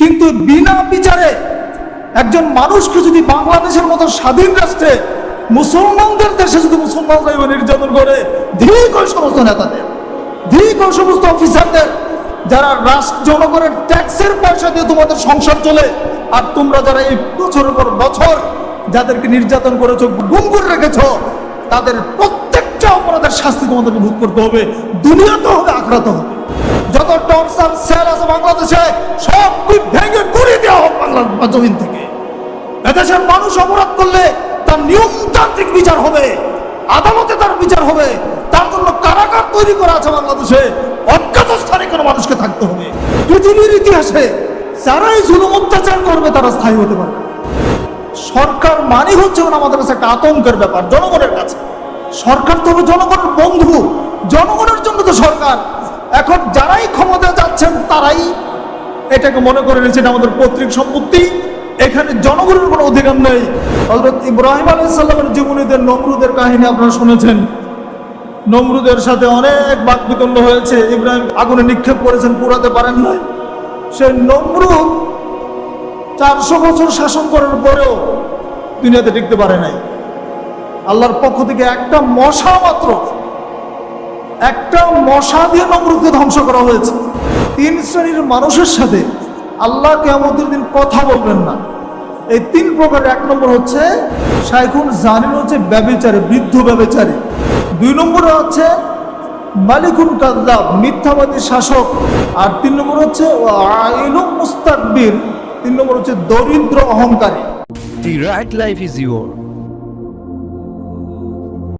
কিন্তু বিনা বিচারে একজন মানুষকে যদি বাংলাদেশের মতো স্বাধীন রাষ্ট্রে মুসলমানদের দেশে যদি মুসলমানরা নির্যাতন করে ধিক ওই সমস্ত নেতাদের ধিক ওই সমস্ত অফিসারদের, যারা রাষ্ট্র জনগণের ট্যাক্সের পয়সা দিয়ে তোমাদের সংসার চলে, আর তোমরা যারা এই বছরের পর বছর যাদেরকে নির্যাতন করেছ, গুম করে রেখেছো, তাদের প্রত্যেকটা অপরাধের শাস্তি তোমাদেরকে ভোগ করতে হবে দুনিয়াতে হবে আখড়াতে হবে। যত টর্চার সেল আছে বাংলাদেশে, সব ভেঙে গুড়িয়ে দেওয়া হোক বাংলার জমিন থেকে। এদেশের মানুষ অপরাধ করলে তার নিয়মতান্ত্রিক বিচার হবে, আদালতে তার বিচার হবে, তার জন্য কারাগার তৈরি করা আছে বাংলাদেশে অজ্ঞাত স্থানে কোনো মানুষকে থাকতে হবে। পৃথিবীর ইতিহাসে যারাই জুলুম অত্যাচার করবে, তারা স্থায়ী হতে পারবে সরকার মানে হচ্ছে আমাদের কাছে একটা আতঙ্কের ব্যাপার, জনগণের কাছে। সরকার তো জনগণের বন্ধু, জনগণের জন্য তো সরকার। এখন যারাই ক্ষমতা যাচ্ছেন তারাই এটাকে মনে করে নিয়েছেন আমাদের পৈতৃক সম্পত্তি। এখানে জনগণের কোনো অধিকার নেই। হজরত ইব্রাহিম আলাইসাল্লামের জীবনীতে নমরুদের কাহিনী আপনারা শুনেছেন। নমরুদের সাথে অনেক বাকবিতণ্ড হয়েছে। ইব্রাহিম আগুনে নিক্ষেপ করেছেন, পুরাতে পারেন নাই। সেই নমরুদ চারশো বছর শাসন করার পরেও দুনিয়াতে টিকতে পারে নাই। আল্লাহর পক্ষ থেকে একটা মশা মাত্র একটা মশা দিয়ে নমরুদকে ধ্বংস করা হয়েছে। তিন শ্রেণির মানুষের সাথে আল্লাহ কেমতের দিন কথা বলবেন না। এই তিন প্রকার এক নম্বর হচ্ছে শাইখুন জানিন হচ্ছে ব্যবিচারে, বৃদ্ধ ব্যবিচারে। দুই নম্বরে হচ্ছে মালিকুন কাদ্দাব মিথ্যাবাদী শাসক। আর তিন নম্বর হচ্ছে আইলুম মুস্তাকবির। তিন নম্বর হচ্ছে দরিদ্র অহংকারী। The right life is